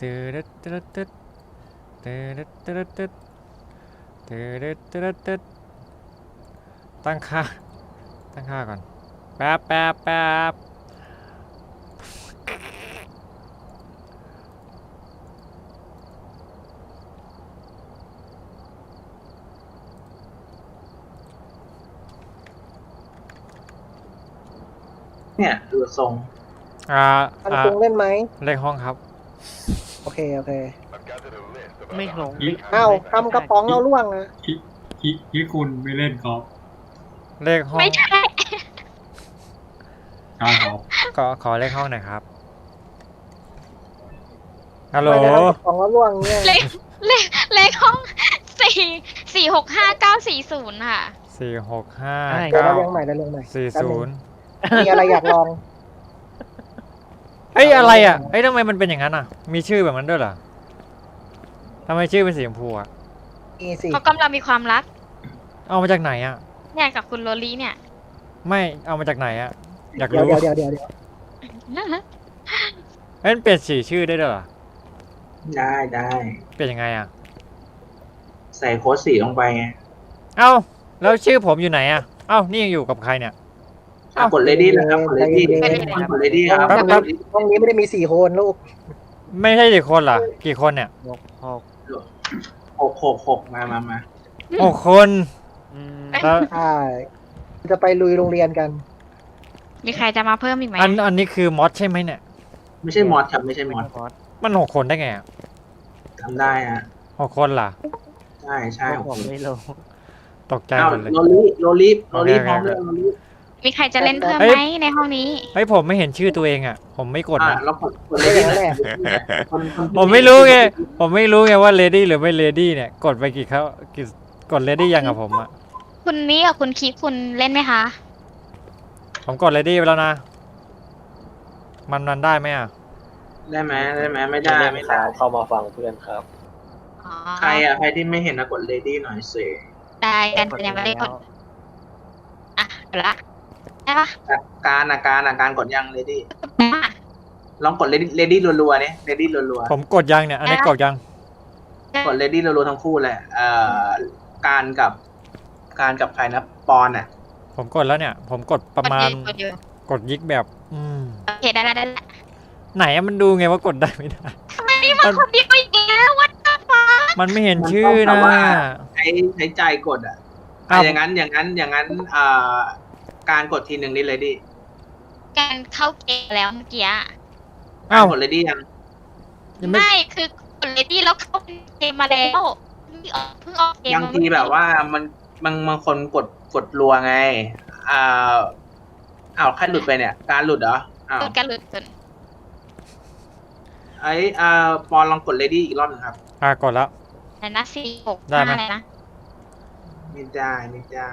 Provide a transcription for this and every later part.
ตึ๊ดตึ๊ดตึ๊ดตึ๊ดตึ๊ดตึ๊ดตึ๊ดตึ๊ดตึ๊ดตั้งค่า ตั้งค่าก่อน แป๊บแป๊บแป๊บเนี่ยดูทรงอ่าอันอ่าคงเล่นไหมเลขห้องครับโอเคโอเคไม่ลงอ้าวทำกระป๋องเราล่วงนะที่ที่ที่คุณไม่เล่นกอล์ฟเลขห้องไม่ใช่ ใช่ครับขอขอเลขห้องหน่อยครับฮัลโหลไม่ได้ทำกระป๋องเราล่วงเนี่ยเลขเลขเลขห้องสี่สี่หกห้าเก้าสี่ศูนย์ค่ะ สี่หกห้าเดี๋ยวเก้าเราเรียงใหม่เราเรียงใหม่สี่แป๊บศูนึนงย์มีอะไรอยากลอง เฮ้ยอะไรอะเฮ้ยทำไมมันเป็นอย่างนั้นอะ มีชื่อแบบนั้นด้วยเหรอทำไมชื่อเป็นสีชมพูอะมีสิเขากำลังมีความรัก เอามาจากไหนอะ เนี่ยกับคุณโรลี่เนี่ย ไม่เอามาจากไหนอะ อยากเดี๋ยวรู้เดี๋ยวเดี๋ยวเดี๋ยวเดี๋ยวเอ้ยมันเปลี่ยนสีชื่อได้ด้วยเหรอ ได้ได้เปลี่ยนยังไงอะ ใส่โค้ดสีลงไปไงเอ้าแล้วชื่อผมอยู่ไหนอะ เอ้านี่ยังอยู่กับใครเนี่ย อะกดเลดี้แล้วครับกดเลดี้กดเลดี้ครับแป๊บแป๊บ ห้องนี้ไม่ได้มีสี่คนลูกไม่ใช่กี่คนเหรอกี่คนเนี่ยหกหกหกหกหกมามามาหกคนอืมแล้วใช่จะไปลุยโรงเรียนกัน มีใครจะมาเพิ่มอีกไหมอันอันนี้คือมอสใช่ไหมเนี่ย ไม่ใช่มอสครับไม่ใช่มอสคอร์สมันหกคนได้ไงอะทำได้ฮะหกคนเหรอใช่ใช่พวกผมไม่ลงตกใจอ้าวหมดเลยโรลี่โรลี่โรลี่โอเคพร้อมเลยโรลี่ มีใครจะเล่นเพิ่มเอ้ย ไหมในห้องนี้ เฮ้ยผมไม่เห็นชื่อตัวเองอะ ผมไม่กดอะนะ เรากดกดเลดี้หน่อยคนคนผมไม่รู้ไง ผมไม่รู้ไงว่าเลดี้หรือไม่เลดี้เนี่ย กดไปกี่เขากี่กดเลดี้ยังกับผมอะ คุณนี่กับคุณคิดคุณเล่นไหมคะ ผมกดเลดี้ไปแล้วนะ มันมันได้ไหมอะ ได้ไหมได้ไหมไม่ได้ไม่ได้ เข้ามาฟังเพื่อนครับ อ๋อ ใครอะใครที่ไม่เห็นนะกดเลดี้หน่อยสิได้กันแต่ยังไม่ได้กดอะเดี๋ยวละ ได้ปะการอาการอาการกดยังเลดี้ได้ปะลองกดเลดี้เลดี้รัวๆเนี่ยเลดี้รัวผมกดยังเนี่ย อันนี้กดยังๆกดเลดี้รัวๆทั้งคู่เลยเอ่อการกับการกับใครนะปอนอะ ผมกดแล้วเนี่ย ผมกดประมาณกดอยู่กดยิกแบบ อืมโอเคได้แล้วได้แล้วไหนอะมันดูไงว่ากดได้ไม่ได้นี่มันคนเดียวอีกแล้ววัดตาฟ้ามันไม่เห็นมันชื่อต้องนะแบบว่าใช้ใช้ใจกดอะอ้าวอะอย่างนั้นอย่างนั้นอย่างนั้นอ่า การกดทีหนึ่งนี่เลดี้การเข้าเกมแล้วเมื่อกี้อะอ้าว กดเลดี้ยังยังไม่ ไม่คือกดเลดี้แล้วเข้าเกมมาแล้วเพิ่งออกเพิ่งออกเกมยังมาทีแบบว่ามันบางบางคนกดกดรัวไงอ่าอ้าวใครหลุดไปเนี่ย การหลุดเหรออ้าวเกิดการหลุดเกินไอ้อ่าปอนลองกดเลดี้อีกรอบหนึงครับ อะกดแล้ว ไหนนะสี่หกได้ไหม ห้าเลยนะไม่ได้ไม่ได้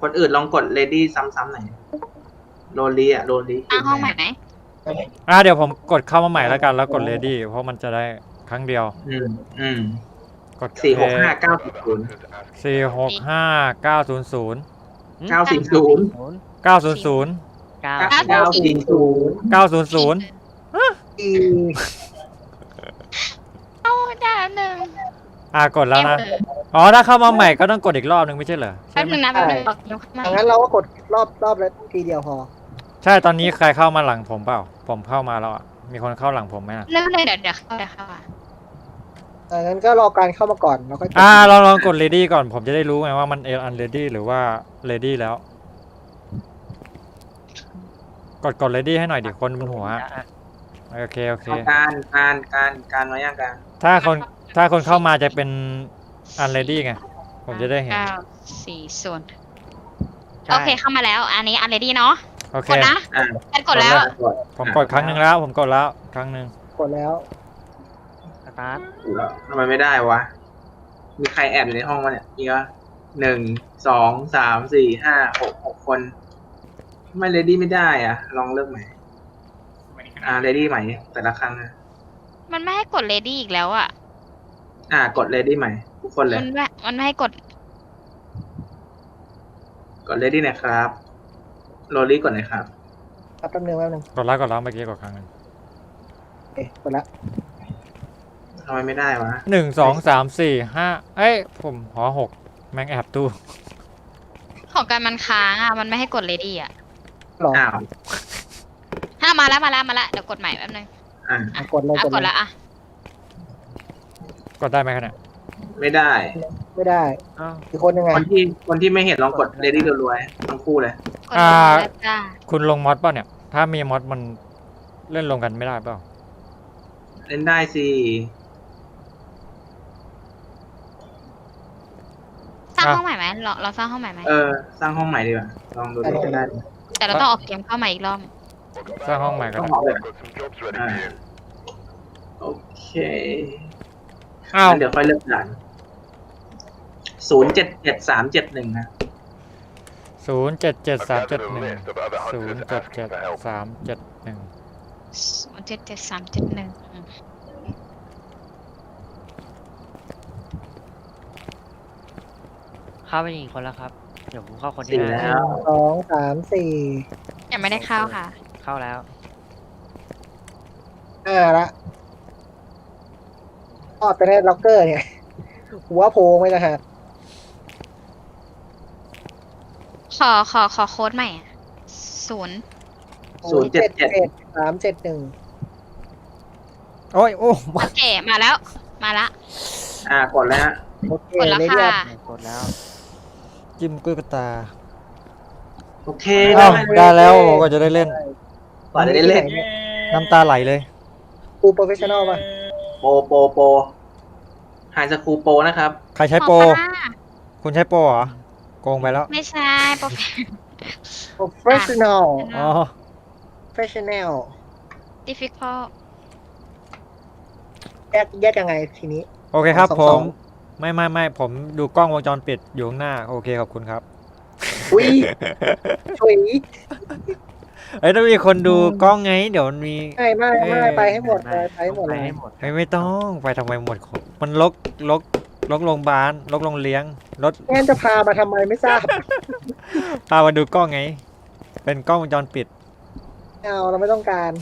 คนอื่นลองกดเลดี้ซ้ำๆหน่อยโรลี่อะโรลี่ตั้งห้องใหม่ไหมอะเดี๋ยวผมกดเข้ามาใหม่แล้วกันแล้วกดเลดี้เพราะมันจะได้ครั้งเดียว อืมอืมกดสี่หกห้าเก้าสิบศูนย์สี่หกห้าเก้าศูนย์ศูนย์เก้าสี่ศูนย์ศูนย์เก้าศูนย์ศูนย์เก้าเก้าสี่ศูนย์เก้าศูนย์ศูนย์อีโอ้ได้แล้วหนึ่งอะกดแล้วนะ อ๋อถ้าเข้ามาใหม่ก็ต้องกดอีกรอบนึงไม่ใช่เหรอแป๊ใช่บไหมนึงนะแป๊บนึงบอกยกมางั้นเราก็กดรอบรอบละทีเดียวพอ ใช่ตอนนี้ใครเข้ามาหลังผมเปล่า ผมเข้ามาแล้วอะมีคนเข้าหลังผมไหมอะเริ่มเลยเดี๋ยวเดี๋ยวเข้าเดี๋ยวเข้าอะเอองั้นก็รอการเข้ามาก่อนแล้วก็อ่าลองลองกดเลดี้ก่อนผมจะได้รู้ไงว่ามันเออันเลดี้หรือว่าเลดี้แล้ว กดกดเลดี้ให้หน่อยดิคนบนหัวอะโอเคโอเคเอาการการการการมาย่างการถ้าคนถ้าคนเข้ามาจะเป็น อันเลดี้ไง ผมจะได้เห็น เก้าสี่ศูนย์ใช่โอเคเข้ามาแล้ว อันนี้อันเรดี้เนาะโอเค กดนะอ่าฉันกดแล้วกดผมกดครั้งหนึ่งแล้ว ผมกดแล้ว ครั้งหนึ่งกดแล้วสตาร์ทแล้วทำไมไม่ได้วะ มีใครแอบอยู่ในห้องวะเนี่ยมีวะหนึ่ง สอง สาม สี่ ห้า หก หกคนทำไม่เลดี้ไม่ได้อะ ลองเลือกใหม่ อ่าเลดี้ใหม่แต่ละครั้งนะมันไม่ให้กดเลดี้อีกแล้วอะ อ่ากดเลดี้ใหม่ ทุกคนเลย มันไม่มันไม่ให้กดกดเลดี้หน่อยครับโรลี่กดหน่อยครับแป๊บนึงแป๊บนึงกดแล้วกดแล้วเมื่อกี้กดครั้งหนึ่งโอเคกดแล้วทำไมไม่ได้วะ หนึ่งสองสามสี่ห้าเอ้ย ผมหอหกแม่งแอบตู้ ของการมันค้างอะ มันไม่ให้กดเลดี้อะหรออ้าวถ้ามาแล้วมาแล้วมาแล้วเดี๋ยวกดใหม่แป๊บนึงอะอะกดเลยอะกกดดเลยแล้วอะ กดได้ไหมคะเนี่ย ไม่ได้ ไม่ได้อ้าวอีกคนยังไงคนที่คนที่ไม่เห็นลองกดเลดี้รัวๆทั้งคู่เลย กดอ่าแล้วจ้าคุณลงมอดเปล่ะเนี่ย ถ้ามีมอดมันเล่นลงกันไม่ได้เปล่าเล่นได้สิสร้างอะห้องใหม่ไหมเราเราสร้างห้องใหม่ไหมเออ สร้างห้องใหม่ดีกว่าลองดูดิได้ไหมแต่เราต้องออกเกมเข้าใหม่อีกรอบสร้างห้องใหม่ก็ต้องได้บอกเลยอ่าโอเค อ้าวงั้นเดี๋ยวค่อยเลือกด่านศูนย์เจ็ดเจ็ดสามเจ็ดหนึ่งนะศูนย์เจ็ดเจ็ด I've สามเจ็ด gathered ห a นึ่ง list of other ศูน hunters ย์เจ็ด asking เจ็ด for help. สามเจ็ดหนึ่งศูนย์เจ็ดเจ็ดสามเจ็ดหนึ่งเข้าไปอีกคนแล้วครับ เดี๋ยวผมเข้าคนที่สี่ห้าแล้วสองสามสี่ยังไม่ได้เข้าค่ะ เข้าแล้วห้าละ ออดไปในล็อกเกอร์เนี่ย หัวโพงไม่นะฮะขอขอขอโค้ดใหม่อะศูนย์ศูนย์เจ็ดเจ็ดสามเจ็ดหนึ่งโอ้ยโอ้โอเค มาแล้ว มาละ อ่ากดแล้วฮะโอเคกดแล้วเลยค่ะเรียบกดแล้ว จิ้มกุ้ยกระตาโอเคอ้าวได้ได้แล้วก็จะได้เล่น กว่าจะได้เล่นน้ำตาไหลเลย กูโปรเฟชชั่นอลป่ะ โปรโปรโปรไฮสคูลโปรนะครับ ใครใช้โปร ขอป้าคุณใช้โปรเหรอ โกงไปแล้ว ไม่ใช่โปรแกรมโปรเฟชชั่นอลอ๋อเฟชชั่นแนล difficult แยกแยกยังไงทีนี้ โอเคครับสองผสอม ง ไม่ไม่ไม่ผมดูกล้องวงจรปิดอยู่ข้างหน้า โอเคขอบคุณครับ อุ้ยช่วย เอ้ยต้องมีคนดูกล้องไง เดี๋ยวมันมี ไม่ไม่ไม่เอ้ยไปให้หมดเลยไปให้หมดไปเลยให้หมดเฮ้ยไม่ต้องไปทำไมหมดคนมันลกลกลกโรงพยาบาลลกโรงเลี้ยงรถงั้นจะพามาทำไมไม่ทราบพามาดูกล้องไง เป็นกล้องวงจรปิดเอาเราไม่ต้องการ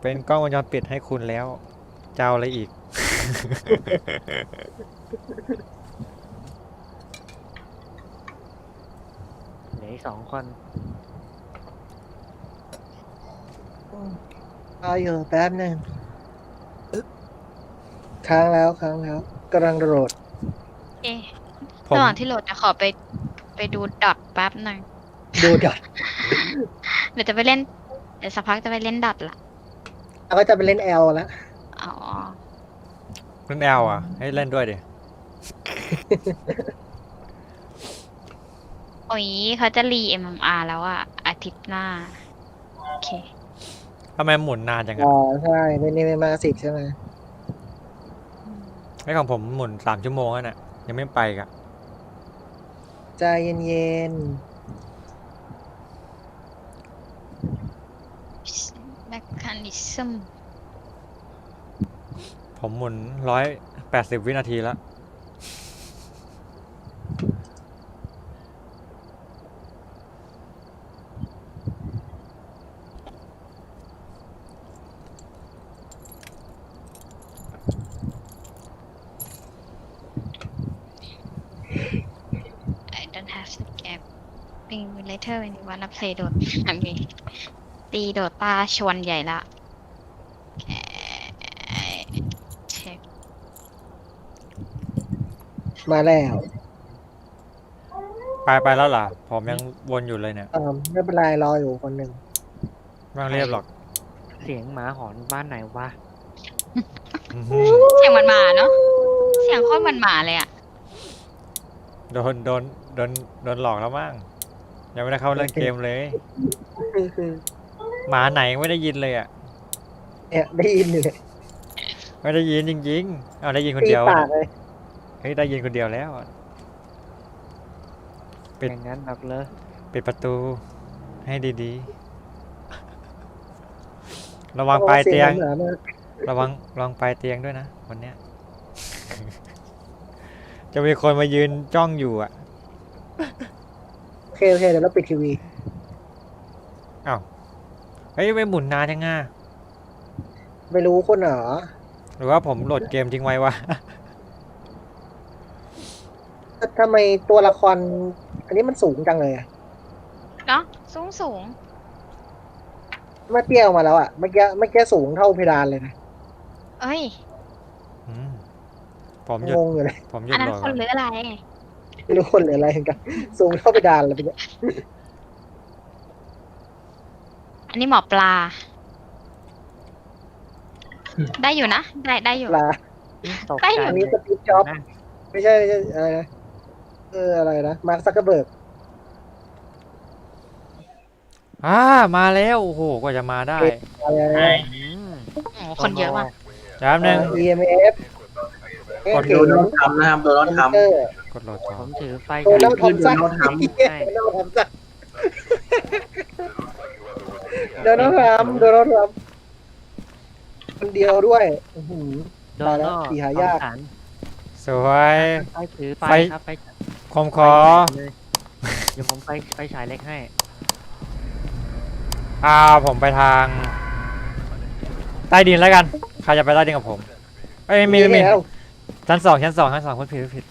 เป็นกล้องวงจรปิดให้คุณแล้วจะเอาอะไรอีก เหลืออีกสองคน เอาอยู่แป๊บหนึ่งค้างแล้วค้างแล้วกำลังโหลดเอ๊ะผม ระหว่างที่โหลดจะขอไปไปดูดอทแป๊บหนึ่งดูดอทเดี๋ยวจะไปเล่น เดี๋ยวสักพักจะไปเล่นดอทละแล้วก็จะไปเล่นแอลแล้วอ๋อเล่นแอลอะ ให้เล่นด้วยดิ โอ้ยเขาจะรี MMR แล้วอะอาทิตย์หน้า โอเค ทำไมหมุนนานจังอ๋อะอใช่ไม่นี่ไม่มาสิบใช่ไหมไอ้ของผมหมุนสามชั่วโมงแล้วน่ะ ยังไม่ไปกะใจเย็น mechanism ผมหมุนร้อยแปดสิบวินาทีแล้ว later when you wanna play โดดอันนี้ตีโดดตาชวนใหญ่ละแค่เช็คๆมาแล้วไปไปแล้วเหรอผมยังวนอยู่เลยเนี่ยอ่าไม่เป็นไรรออยู่คนหนึ่งไม่ต้องเรียบหรอกเสียงหมาหอนบ้านไหนวะ อื้อหือเสียงมันหมาเนาะเสียงโคตรมันหมาเลยอะโดนโดนโดนโดนหลอกแล้วมั้ง ยังไม่ได้เข้าเล่นเกมเลยคือคือหมาไหนไม่ได้ยินเลยอะเนี่ยได้ยินอยู่เลยไม่ได้ยินจริงๆเอาได้ยินคนตีเดียวปากเลยเฮ้ยได้ยินคนเดียวแล้วปิดอย่างนั้นหรอกเลยปิดประตูให้ดีๆ ระวังปลายเตียงสีหมือนมากระวังระวังปลายเตียงด้วยนะวันเนี้ย จะมีคนมายืนจ้องอยู่อะโอ เคโอเคเดี๋ยวเราปิดทีวีอ้าวเฮ้ยไปหมุนนานยังง่ะไม่รู้คนเหรอหรือว่าผมโหลดเกมทิ้งไว้วะ ทำไมตัวละคร อันนี้มันสูงจังเลยอะเนาะสูงสูงเมื่อเตี้ยออกมาแล้วอะเมื่อกี้เมื่อกี้สูงเท่าเพดานเลยนะเอ้ย อืมผมหยุดงงอยู่เลย ผมหยุอัดนนั้โหลนดคนก่อนหรืออะไร ไม่รู้คนหรืออะไรเหมือนกันสูงเท่าเพดานเลยเป็นยอันนี้หมอปลา ได้อยู่นะ ได้ได้อยู่ปลาตกไปใจอยู่อันเลนี้ยสตีฟจ็อบส์นะไม่ใช่ไม่ใช่อะไรนะเอออะไรนะมาร์คซักเกอร์เบิร์กอ่ามาแล้วโอ้โหกว่าจะมาได้อะไรใช่นะ อืมโอ้คนเยอะมาก แป๊บนึงเอ่อ EMF กด โดนัลด์ทรัมป์นะครับ โดนัลด์ทรัมป์เออ กดโหลดก่อผนมถือไฟโดนัลด์ทอมสันโดนัลด์ทรัมป์ใช่โดนัลด์ทอมสันโดนัลด์ทรัมป์โดนัลด์ทรัมป์คนเดียวด้วยอื้อหือ โดมานัแล้ลวด์สีหายากทอมสันสวย ไฟถือไฟไฟ ครับไฟผมขอ ไฟฉายเลยเดี๋ยวผมไฟไฟฉายเล็กให้ อ่าผมไปทาง ใต้ดินแล้วกัน ใครจะไปใต้ดินกับผม เอ้ยมีมีแล้วชั้นสองชั้นสองชั้นสองคนผิดผิด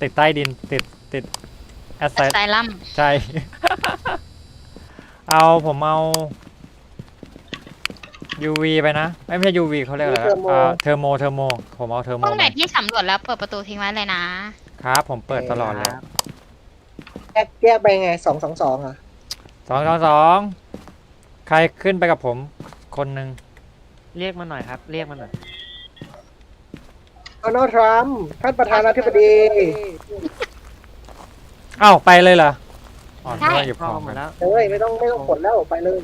ติดใต้ดินติดติดแอสไซสไตลัมใช่ เอาผมเอา UV ไปนะเอ้ยไม่ใช่ UV เขาเรียกอะไรนะอ่าเทอร์โมเทอร์โม ผมเอาเทอร์โมห้องไหนมาที่สำรวจแล้วเปิดประตูทิ้งไว้เลยนะ ครับ ผมเปิดตลอดเลยครับแยกแยกไปไงสองสองสองอะสองสองสองใครขึ้นไปกับผมคนหนึ่งเรียกมาหน่อยครับ เรียกมาหน่อย โดนัลด์ทรัมป์ท่านประธานาธิบดีเอ้าไปเลยเหรออ๋อใช่นึกว่าหยิบขเข้าองมาไปแล้วเฮ้ยไม่ต้องไม่ต้องกดแล้วไปเลย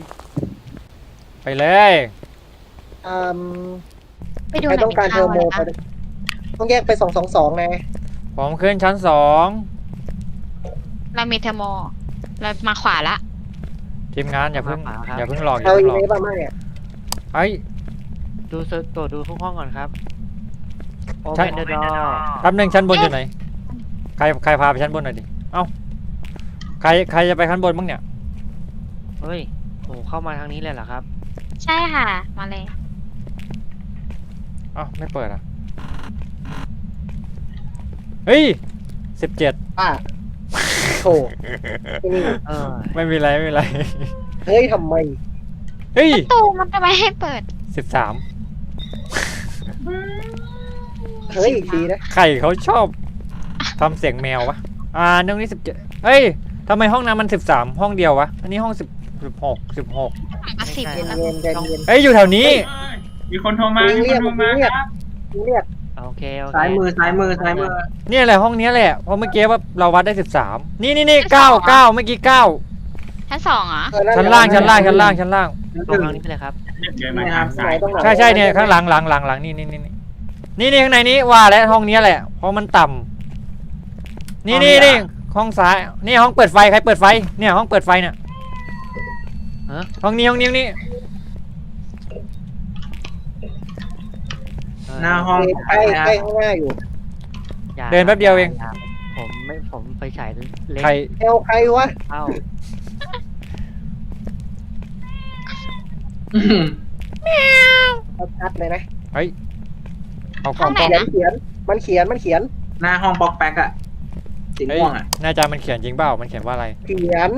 ไปเลยอืมไปดูใครหน่ต้ออยงการมีเทอข้าวร์โมอะไรไปบ้างต้องแยกไปสองสองสองนะผมขึ้นชั้นสองเรามีเทอร์โม เรามาขวาละ ทีมงานอย่าเพิ่งมาครับ อย่าเพิ่งหลอกอย่าเอาเพิ่อีงหลอกเมลบ้างไหมเนี่ยไอ้ยดูเซอร์ตรวจดูทุกห้องก่อนครับ ใช่ Open the door แป๊บหนึงชั้นบนอยู่ไหน ใครใครพาไปชั้นบนหน่อยดิ เอ้า ใครใครจะไปชั้นบนบ้างเนี่ย เฮ้ยโอ้เข้ามาทางนี้เลยเหรอครับ ใช่ค่ะ มาเลย เอ้าไม่เปิดอะ เฮ้ยสิบเจ็ดป้าโถที่นี่เออไม่มีไรไม่มีไร เฮ้ยทำไมเฮ้ยตู้มันทำไมให้เปิดสิบสาม เฮ้ยดีนะใครเขาชอบทำเสียงแมววะ อ่าเรื่องนี้สิบเจ็ดเฮ้ยทำไมห้องน้ำมันสิบสามห้องเดียววะ อันนี้ห้องสิบสิบหกสิบหกมาสิบไม่ใช่แล้วเย็นใจเย็นเฮ้ยอยู่แถวนี้เอ้ยมีคนโทรมามึงมีเรีคยนกโทรมามึงเรียกครับเรียกโอเคโอเคซ้ายมือซ้ายมือซ้ายมือเนี่ยแหละห้องเนี้ยแหละเพราะเมื่อกี้ว่าเราวัดได้สิบสามนี่นี่นี่เก้าเก้าเมื่อกี้เก้าชั้นสองเหรอเออชั้นล่างชั้นล่างชั้นล่างชั้นล่างตรงทางนี้ไปเลยครับเดินมาทางซ้ายตรงไหนใช่ใช่เนี่ยข้างหลังหลังหลังหลังนี่นี่นี่ นี่นี่นี่ข้างในนี้ว่าแล้วห้องเนี้ยแหละเพราะมันต่ำนี่นี่นี่ห้องซ้ายนี่ห้องเปิดไฟใครเปิดไฟเนี่ยห้องเปิดไฟเนี่ยฮะห้องนี้ห้องนี้ห้องนี้เออหน้าห้องใกล้ใกล้ข้างหน้าอยู่อย่าเดินแป๊บเดียวเองาผมไม่ผมไฟฉายเล็กใครเอลใครวะเข้าอืมเอาชัดเลยนะเอากห้ล่อองงไหนกล่องนะ เขียน มันเขียน มันเขียน หน้าห้องปอกแป๊กอะสีเฮ้ยม่วงอะแน่ใจมันเขียนจริงเปล่ามันเขียนว่าอะไรเขียน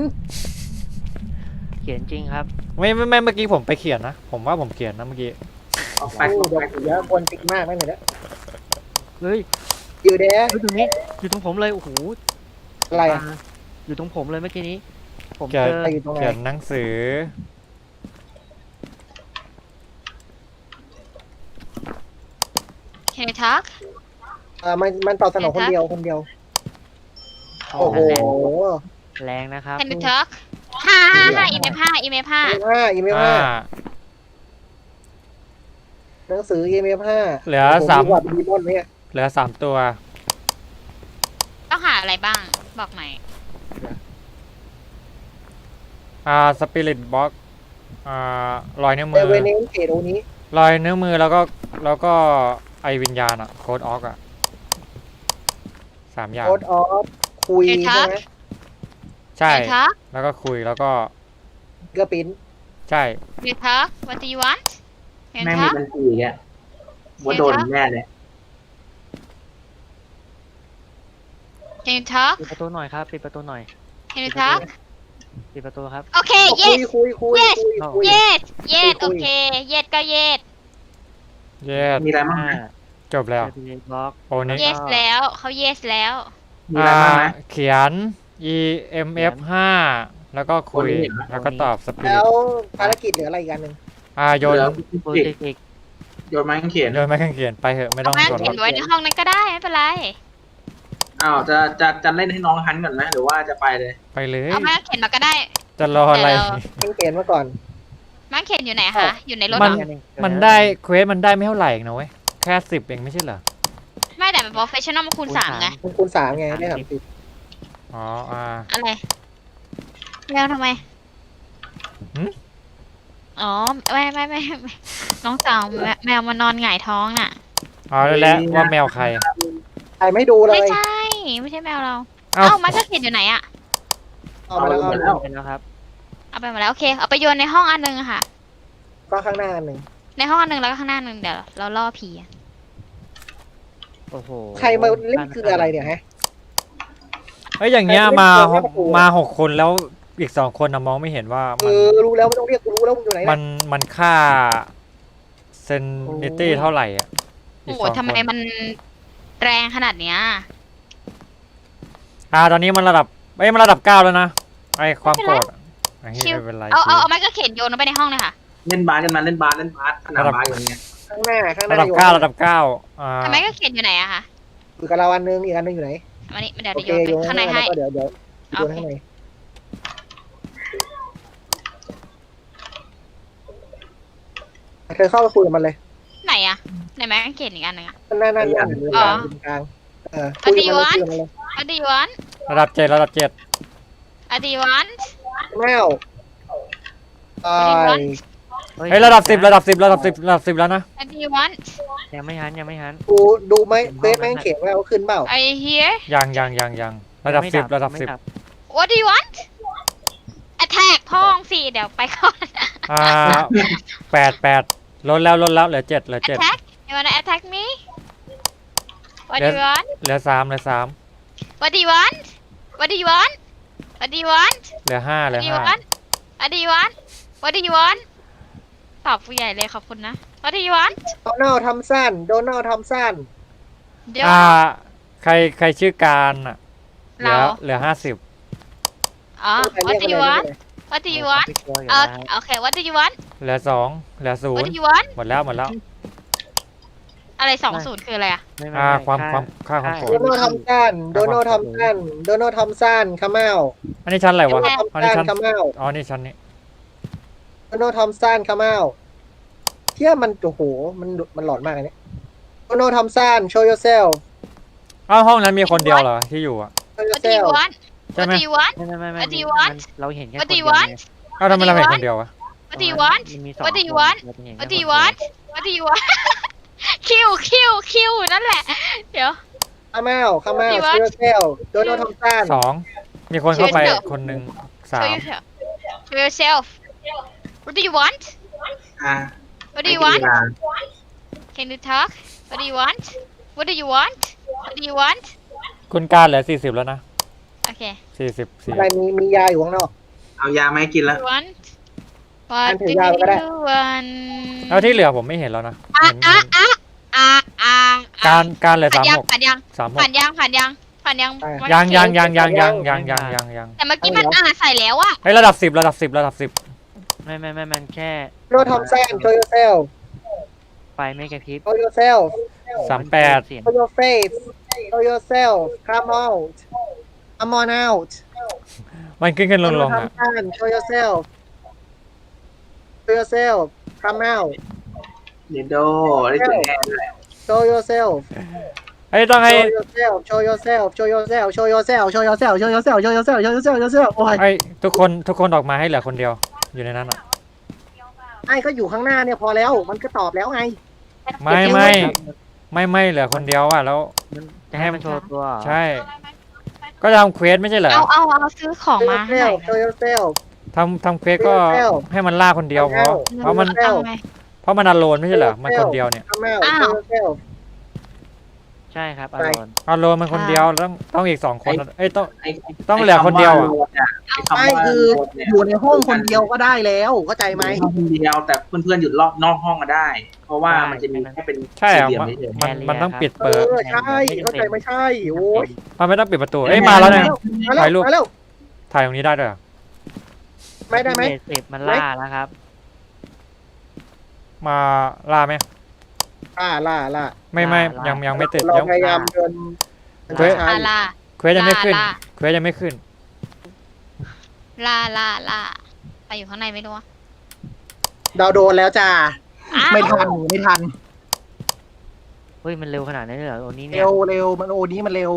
เขียนจริงครับ ไม่ไม่ไม่เมื่อกี้ผมไปเขียนนะ ผมว่าผมเขียนนะเมื่อกี้ปอกแป๊กโอ้ปอกเดี๋ยวแป๊กเดี๋ยวคนติดมากนั่นเลยนะเฮ้ยอยู่เด้เฮ้ยตรงนี้ อยู่ตรงผมเลย โอ้โห อะไรอะาอยู่ตรงผมเลยเมื่อกี้นี้ ผมเขียนเจอใครอยู่ตรงไหนเขียนหนังสือ Can you talk เออมันมันตอบสนองคนเดียวคนเดียว โอ้โอ้โหโหแรงนะครับ Can you talk ห้าห้าห้าอีเมลห้าอีเมลห้าอีเมลห้าอีเมลอ่าห้าหนังสืออีเมลห้าเหลือโโสามดีกว่าบีบอนเนี่ยเหลือสามตัว ต้องหาอะไรบ้าง บอกหน่อยอ่าสปิริตบ็อกอ่ารอยนิ้วเดมือเวเนนเกตโอนี้ รอยนิ้วมือแล้วก็แล้วก็ ไอวิญญาณอะโคดออกอะสามอย่าง โคดออฟคุยเอทัใช่กไหมใช่ Can you talk แล้วก็คุยแล้วก็เกอร์ปินใช่ Can you talk What do you want Can แม่ you งมี talk บัญชีอีกอะว่าโดนแน่เลย Can you talk ปิดประตูหน่อยครับปิดประตูหน่อย Can you talk ปิดประตูครับ Okay คุย yes คุยคุย Yes คุยคุย yes yes คุย okay yes ก็ yes เย้มีอะไรบ้างไหม จบแล้วเบล็อก โอ้นี่ yes แล้วเขา yes แล้วมีอะไรบ้างไหม อ่าเขียน e m f 5แล้วก็คุย คนนี้เหรอ แล้วก็ตอบสปิริแล้ตวภารกิจเหลืออะไรอีกอันหนึ่งอ่าโยนเหลือโปรติดเจกต์อีกโยนไม้กางเขียนโยนไม้กางเขียนไปเถอะไม่ต้เอาองไม้กดหรเขีอยกนไว้ในห้องนั้นก็ได้ไม่เป็นไรอ้าวจะจะจะเล่นให้น้องฮันก่อนไหมหรือว่าจะไปเลย ไปเลย เอาไม้เขียนมาก็ได้ จะรออะไร เดี๋ยวต้องเขียนมาก่อน ไม้เขียนอยู่ไหนคะ อยู่ในรถมันเหรอ มันได้เควสมันได้ไม่เท่าไหร่เองนะเว้ย แค่สิบเองไม่ใช่เหรอ ไม่แต่เป็น professional มันคูณสามไงคุณคูณสามไงได้สามสิบอ๋อ อ่า อะไรแมวทำไมหึ อ๋อ ไม่ไม่ไม่ไม่น้องสาวแมวแมวมานอนหงายท้องน่ะ อ๋อแล้วแหละว่าแมวใคร ใครไม่ดูเลไม่ยใช่ ไม่ใช่แมวเรา เอ้าเอ้ามันก็เขียนอยู่ไหนอะเอามาแล้วเอาเอามามาแล้แล้ววเป็นแล้วครับ เอาไปหมดแล้วโอเคเอาไปโยนในห้องอันหนึงอะค่ะ ก็ข้างหน้าอันหนึ่งในห้องอันหนึงแล้วก็ข้างหน้าหนึ่งเดี๋ยวเราล่อผีอะโอ้โหใครมาเล่นคืออะไรเนี่ยฮะเอ้ยอย่างเงี้ยแต่ไม่มาเกินหกไม่ประตูมาหกคนแล้วอีกสองคนนะมองไม่เห็นว่าเอมันอรู้แล้วไม่ต้องเรียกกูรู้แล้วมึงอยู่ไหนมันะนมันค่าเซนนิตี้เท่าไหร่อะโอ้อีกโหสองทำไมคนมันแรงขนาดเนี้ยอ่าตอนนี้มันระดับเอ้ยมันระดับเก้าแล้วนะไอความโกรธอะไอ้เหี้ชิยวไม่เป็นไรเอาเอาชิวเอาไม้ก็เขียนโยนลงไปในห้องเลยค่ะเล่นบาสกันมาเล่นบาสเล่นบาสสนามบาสอย่างเงี้ยข้างหน้าข้างหน้าระดับอยู่เก้าระดับเก้าอ่าทำไมก็เขียนอยู่ไหนอะคะอยู่กับเราอันหนึงอีกอันหนึงอยู่ไหนวันนี้เดี๋ยวโอเดี๋ยวเคโยนไปโยนข้างในให้ให้ แล้วก็เดี๋ยวเดี๋ยวโยนโอเคข้างในเธอเข้าไปคุยกับมันเลยไหนอะไหนไม้ก็เขียนอีกอันหนึงอะนั่นนั่นนั่นอยู่กลางอยู่กลางเออคุยกับมันเลยคุยกับมันเลย What do you want ระดับเจ็ดระดับเจ็ด What do you want แมวตายเฮ้ยระดับสิบระดับสิบระดับสิบระดับสิบแล้วนะ What do you want ยังไม่หันยังไม่หัน ดูดูไหมเฟซแม่งเขียนว่าเอาขึ้นเปล่า Are you here ยังยังยังยังระดับไม่สิบไม่ระดับสิบ What do you want Attack พ่องสิเดี๋ยวไปก่อน อ่าแปดแปดลดแล้วลดแล้วเหลือเจ็ดเหลือเจ็ด Attack You wanna attack me What do you Yes. want เหลือสามเหลือสาม What do you want What do you want What do you want เหลือห้าเหลื What อ do you ห้า want What do you want What do you want ตอบผู้ใหญ่เลยขอบคุณนะ What do you want โดนัลด์ทำสั้นโดนัลด์ทำสั้นเดี๋ยวอ่า ใครใครชื่อการอะเหลือเราเหลือห้าสิบอ๋อใคร What เรียก do you อะไร want เรียกอะไร What do you want เออโอเค What do you want เหลือสองเหลือศู What น do ย์ you want หมดแล้วหมดแล้ว อะไรสองศูนย์คืออะไรอะอ่าความความค่าความโกรโดธนัลด์ทำสั้นโดนัลด์ทำสั้นโดนัลด์ทำสั้นคาเมลอันนี้ชั้นอะไรโดวะนัลด์อันทำนี้สั้ชั้นนคาเมลอ๋อนี่ชั้นนี้โดนัลด์ทำสั้นคาเมลเที่ยมันโอ้โหมันมันหลอนมากอันเนี้โดนัลด์ทำสั้น show yourself อ้าวห้องนั้นมีคนเดียวเหรอที่อยู่อะ show What do you yourself want ใช่ What ไหม do you want ไม่ไม่ไม่ไม่ What do you มัน want? เราเห็นแค่ What คน do เดี you ยว want? ไงอ้าวทำไมเรา What do เห็ you นคนเดียววะ What do you want มันมีสอง What do you คน want? เราจะเห็นแค่ What do you คนเดียว want What do you want คิวคิวคิวนั่นแหละ เดี๋ยวคาเมลคาเมล What do you show want? yourself โดนัลด์ทำสั้นสองมีคนเข้าไปเดี๋ยวคนหนึ่งสา show ม yourself show yourself What do you want อะ What do you want Can you talk What do you want What do you want What do you want คุณการเหลือสี่สิบแล้วนะโอเคสี่สิบสี่อะไรมีมียาอยู่ข้างนอกเอายามาให้กินแล้ว you want What อัน do ถือยาวก็ได้ you want แล้วที่เหลือผมไม่เห็นแล้วนะอะเห็นอะเห็นอะอะอะการการเหลือผ่าสานมยังหกผ่านยังสามหกผ่านยังผ่านยังผ่านยังไปมันยังยังเขียังยังยังยังยังยังยังแต่เมื่อกี้มันอ่านใส่แล้วอะเฮ้ยระดับสิบระดับสิบระดับสิบไม่ไม่ไม่มันแค่โดนัลด์ทำสั้น show yourself ไฟไม่กระพริบ show yourself สามแปดเสียง show your face show yourself come out come on out มันขึ้นขึ้นลงลงอะทำสั้ น show yourself show yourself come out เดโดได้ถึงแน่ด้วย show yourself เฮ้ยต้องให้ show yourself show yourself show yourself show yourself show yourself show yourself show yourself show yourself show yourself โอ้ยไอ้ยทุกคนทุกคนออกมาให้เหลือคนเดียว อยู่ในนั้นอะ ไอ้ก็อยู่ข้างหน้าเนี่ยพอแล้วมันก็ตอบแล้วไง ไม่ไม่ไม่ไม่เหลือคนเดียวอะแล้วมันจะให้มันโชว์ตัวเหรอใช่ ก็ทำเควสไม่ใช่เหรอเอาเอาเอาซื้อของ show มาให้หน่อย yourself show yourself ทำทำเควสก็ Show yourself ให้มันล่าคนเดียวเพราะ Show yourself เพราะมันเอาไงเพราะมันอโลนไม่ใช่เหรอมันคนเดียวเนี่ยข้าวแมวอ้าวแก้วใช่ครับไปอารอนอโลนมันคนเดียวต้องต้องอีกสองคนเอ้ยต้องไอ้ต้องเหลือคนเดียวอะ ไอ้คำว่าไม่คือ โหวตเนี่ยอยู่ในห้องคนเดียวก็ได้แล้วเข้าใจไหมห้องคนเดียวแต่เพื่อนๆอยู่รอบนอกห้องก็ได้ เพราะว่ามันจะมีแค่เป็นใช่เหรอสี่เหลี่ยมมันเฉยมันมันต้องปิดเอเปิด อใช่เข้าใจไม่ใช่โอ้ยมันไม่ต้องปิดประตู เอ้ยมาแล้วเนี่ย มาแล้วถ่ายรูป มาแล้วถ่ายตรงนี้ได้ด้วยเหรอ ไม่ได้ไหมเบสิบมันล่าแล้วครับ มาล่าไหมล่าล่าล่าไม่ไม่ล่ายั ยังยังไม่ติดเรายังพยายามเดินเฮ้ย ช้าลาลาเควสยังไม่ขึ้น ล่า เควสยังไม่ขึ้นลาลาลาไปอยู่ข้างในไม่รู้อะๆเราโดนแล้วจ้า อ้าวไม่ทันไม่ทัน เฮ้ยมันเร็วขนาดนั้นเลยเหรอโอ้นี้เนี่เร็ยว เร็วมันโอนี้มันเร็ว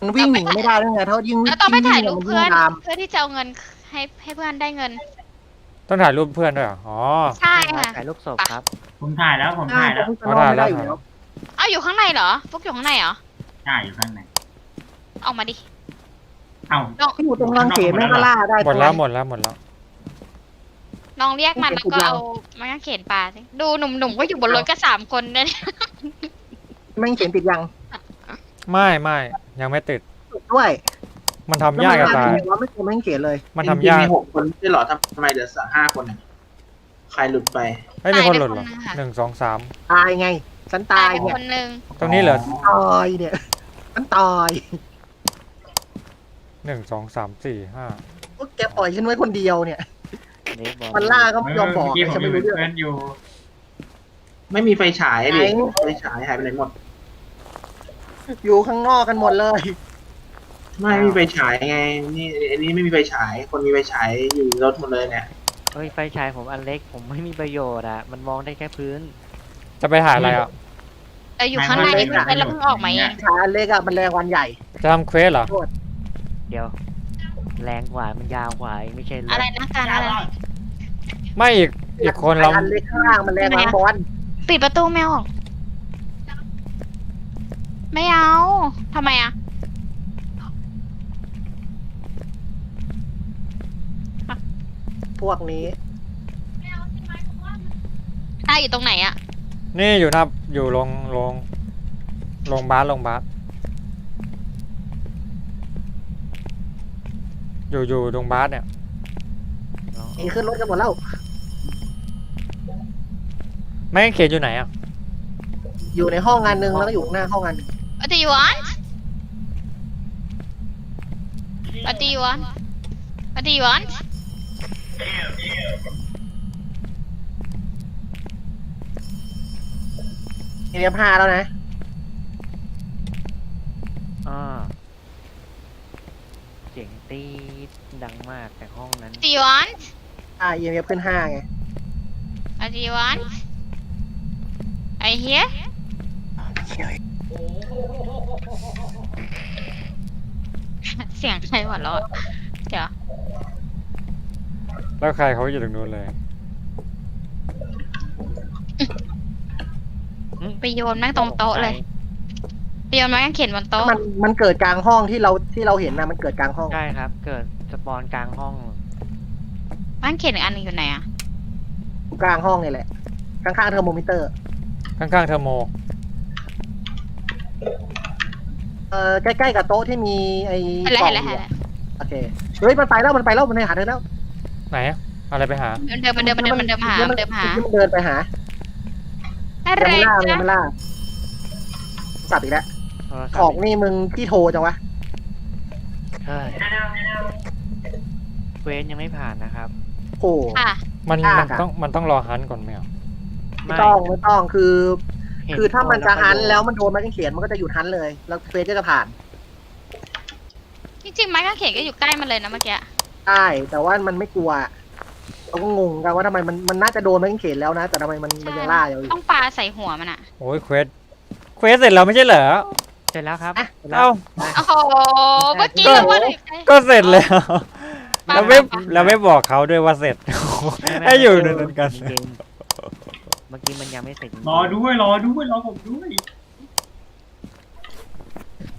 มันวิ่งหนีไม่ได้ด้วยไงเท่ายิ่งวิ่แล้วต้องไปถ่ายรูปมันเพื่อนวิ่งตามเพื่อที่จะเอาเงินให้ให้เพื่อนได้เงิน ต้องถ่ายรูปเพื่อนด้วยเหรออ๋อ ใช่ครัค่ะบถ่ายรูปศพครับ ผมถ่ายแล้วผมใช่ถ่ายแล้วพวกข้างนอกไม่ได้อยู่แล้ว เอาอยู่ข้างในเหรอฟุกอยู่ข้างในเหรอใช่อยู่ข้างในออกมาดิ เอ้าอยู่ตรงรังเขนไม่ก็ล่าได้หมดแล้วหมดแล้วหมดแล้วลองเรียกมันไม่แล้วเห็นก็ถูกเอามันก็เขียนปลาสิดูหนุ่มๆก็อยู่บนรถก็สามคนเนี่ยแม่งเขียนติดยัง ไม่ไม่ยังไม่ติด ด้วยมันทำยากกับตายว่าไม่เคยแม่งเขียนเลย มันจทำริงๆยากมีหกคนไม่ใช่เหรอทำไมเหลือสามห้าคนอะใครหลุดไป ไม่มีคนหลุดหรอตายไปคนนึงค่ะ หนึ่งสองสามตายไง ฉันตายไปเนี่ยคนหนึ่งตรงนี้เหลือตายเนี่ยฉันตายหนึ่งสองสามสี่ห้าพวกแกปล่อยฉันไว้คนเดียวเนี่ยเดฟบอกมันล่าก็ไม่ยอมบอกเมื่อกี้ผมฉันอไม่ยู่รู้เป็นเรื่อง เพื่อนอยู่ ไม่มีไฟฉายดิไหน ไฟฉายหายไปไหนหมด อยู่ข้างนอกกันหมดเลย ไม่มีไฟฉายไง นี่อันนี้ไม่มีไฟฉาย คนมีไฟฉายอยู่ในรถหมดเลยเนี่ย เฮ้ยไฟฉายผมอันเล็กผมไม่มีประโยชน์อะมันมองได้แค่พื้น จะไปถ่ายอะไรอะเราอยู่ข้างในนี่เพื่อนเราเพิ่งออกมาเองชาเล็กอะมันแรงวันใหญ่ จะทำเควสเหรอ เดี๋ยว แรงกว่ามันยาวกว่าเองไม่ใช่เหรออะไรนะการอะไรไม่อีกอีกคนเราอันเล็กข้างล่างมันแรงวันบอลปิดประตูไม่ออก ไม่เอาทำไมอะพวกนี้ ตาอยู่ตรงไหนอะนี่อยู่หน้าอยู่ลงลงลงบาสลงบาสอยู่อยู่ตรงบาสเนี่ยอ๋อหนีขึ้นรถกันหมดแล้ว ไม่เขียนอยู่ไหนอะอยู่ในห้องงานหนึ่งแล้วก็อยู่หน้าห้องงานหนึ่ง What do you want What do you want What do you want เอเนียผ้าแล้วนะ อ่าเสียงตีดดังมากจากห้องนั้น Do you want อ่าเอเนียขึ้นห้าไง What do you want Are you here เสียงใครหัวเราะเดี๋ยวแล้วใครเขาอยู่ตรงนู้นเลยไปโยนแม่งตรงโต๊ะเลยไปโยนแม่งเขียนบนโต๊ะมันมันเกิดกลางห้องที่เราที่เราเห็นนะมันเกิดกลางห้อง ใช่ครับ เกิดสปอนกลางห้อง แม่งเขียนอีกอันหนึงอยู่ไหนอะกลางห้องนี่แหละข้างๆเทอร์โมมิเตอร์ ข้างๆเทอร์โม เอ่อใกล้ๆกับโต๊ะที่มีไอ้เห็นแล้วกล่อเห็งนแล้วอเห็นยู่แล้วโอเคเฮ้ยมันไปแล้วมันไปแล้วมันไปหาเธอแล้วไหนอะอะไรไปหา มันเดินมันเดินมันเดินมันเดินหามันเดินหามันเดินไปหาอะไรยังไม่ล่ามันยันะงไม่ล่าสับอีกแล้วโทรศัขพองท์นี่มึงที่โทรจังวะเฮ้ยเควสยังไม่ผ่านนะครับ โอ้อะ มันยากมันอะ ต้องมันต้องรอฮันก่อนไหมอะไม่ต้องไม่ต้องคือเห็น คือถ้ามันจะฮันโดแล้วมันโดนไมันเขียนมันก็จะหยุดฮันเลย แล้วเฟซก็จะผ่านจริงๆไม้กางเขนก็อยู่ใกล้มันเลยนะเมื่อกี้ได้แต่ว่ามันไม่กลัวเราก็งงกันว่าทำไมมันมันน่าจะโดนไมันเขียนแล้วนะ แต่ทำไมมันมันยังล่าอยู่ต้องปาใส่หัวมันอะโอ้ยเควสเควสเสร็จแล้วไม่ใช่เหรอเสร็จแล้วครับอะเสร็จแล้วเอ้าโอ้โหเมื่อกี้เราว่าอยู่ใกล้ก็เสร็จแล้วปะแล้วไม่ปะแล้วไม่บอกเขาด้วยว่าเสร็จไม่ไม่ให้อยู่ในนั้นกันจริงๆ เมื่อกี้มันยังไม่เสร็จจงๆรอด้วยรอด้วยรอผมด้วย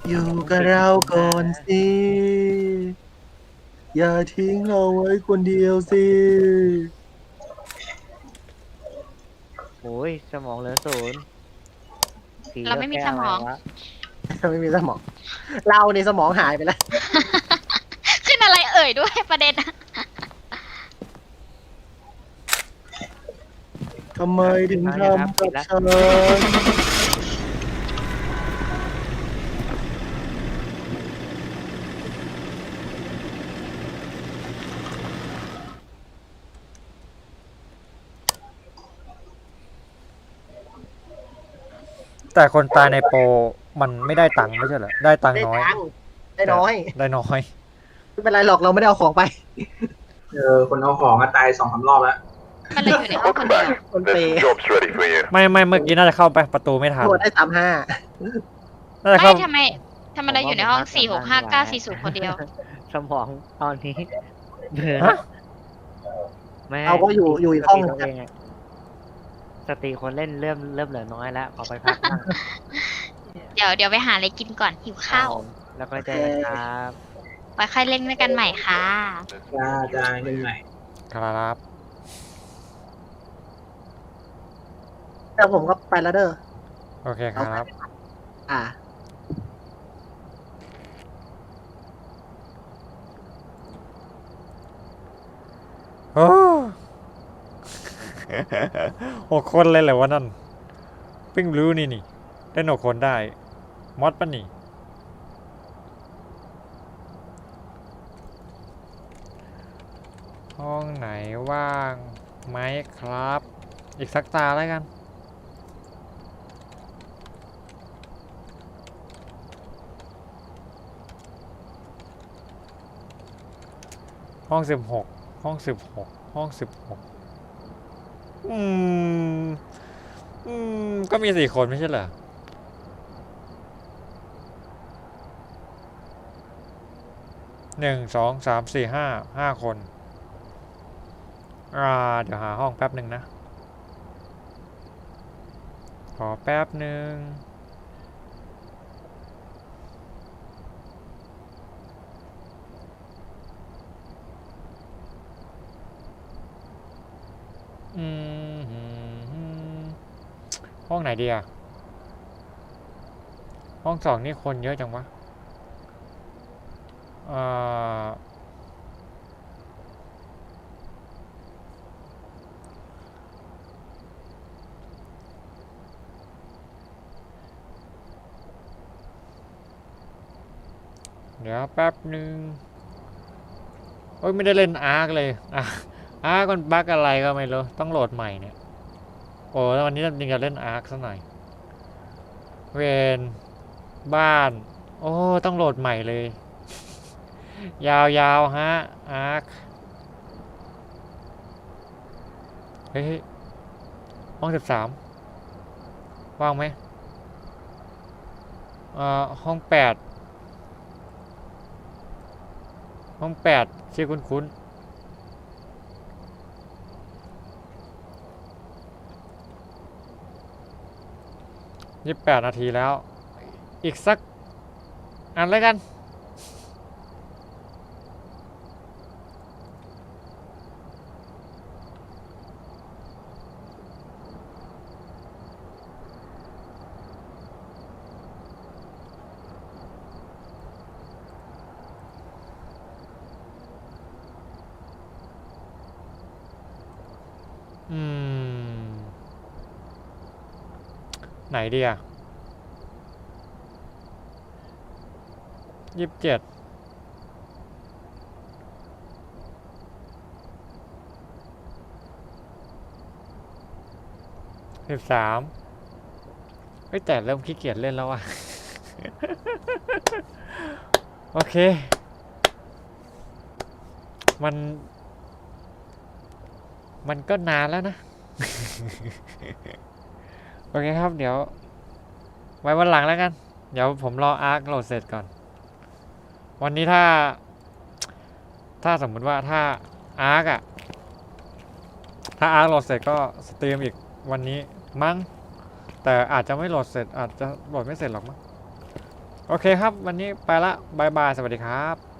อยู่กับเราก่อนสิ อย่าทิ้งเราไว้คนเดียวสิ โอ้ยสมองเหลือศูนย์ผีเราไม่มีสมองแก้วะไรวะไม่มีสมอง เราในสมองหายไปแล้ว ขึ้นอะไรเอ่ยด้วยประเด็นอะ ทำไมถึงทำกับฉันแต่คนตายในโปรมันไม่ได้ตังค์ไม่ใช่เหรอ ได้ตังค์ได้น้อย ตังค์ได้น้อย ได้น้อย ไม่เป็นไรหรอกเราไม่ได้เอาของไป เออคนเอาของมาตายสองสามรอบแล้ว มันเลยอยู่ในห้องคนเดียวคนเปย์ Job's ready for you. ไม่ไม่เมื่อกี้น่าจะเข้าไปประตูไม่ทันตัวได้สามห้าน่าจะไม่เข้าทำไมทำไมเราอยู่ในห้องสี่หกห้าเก้าสี่ศูนย์คนเดียว สมองตอนนี้เบื่อฮะไม่เราก็อยู่อยู่อีกห้องสติตัวเอะสติคนเล่นเริ่มเริ่มเหลือน้อยแล้วขอไปพักบ้างเดี๋ยวเดี๋ยวไปหาอะไรกินก่อนหิวข้าว แล้วก็เจอกันครับ ไว้ค่อยเล่นด้วยกันใหม่ค่ะ จ้าจ้าเป็นใหม่ ครับ แต่ผมก็ไปแล้วเด้อโอเคครับ อ่า โอ้หกคนเลยเหรอวะนั่นเพิ่งรู้นี่นี่เล่นหกคนได้ มอดปะนี่ ห้องไหนว่างไหมครับ อีกสักตาแล้วกัน ห้องสิบหกห้องสิบหกห้องสิบหกอืม อืม ก็มีสี่คนไม่ใช่เหรอหนึ่งสองสามสี่ห้าห้าคน อ่า เดี๋ยวหาห้องแป๊บหนึ่งนะ ขอแป๊บหนึ่ง ห้องไหนดีอะห้องสองนี่คนเยอะจังวะเดี๋ยวแป๊บหนึ่งโอ้ยไม่ได้เล่นอาร์คเลยอะ อาร์คมันบั๊กอะไรก็ไม่รู้ต้องโหลดใหม่เนี่ย โอ้วันนี้จริงจะเล่นอาร์คซะหน่อย เวนบ้าน โอ้ต้องโหลดใหม่เลย ยาวๆฮะอาร์คเฮ้ยห้องสิบสามว่างไหมเอ่อห้องแปดห้องแปดชื่อคุ้นๆ ยี่สิบแปดนาทีแล้ว อีกสัก อันแล้วกัน อืม ไหนดีอะยี่สิบเจ็ดสิบสามเฮ้ยแต่เริ่มขี้เกียจเล่นแล้วอะ โอเค มัน มันก็นานแล้วนะ โอเคครับ เดี๋ยว ไว้วันหลังแล้วกัน เดี๋ยวผมรออาร์คโหลดเสร็จก่อน วันนี้ถ้า ถ้าสมมุติว่าถ้าอาร์คอะถ้าอาร์คโหลดเสร็จก็สตรีมอีกวันนี้มั้งแต่อาจจะไม่โหลดเสร็จอาจจะโหลดไม่เสร็จหรอกมั้งโอเคครับ วันนี้ไปละบายบาย สวัสดีครับ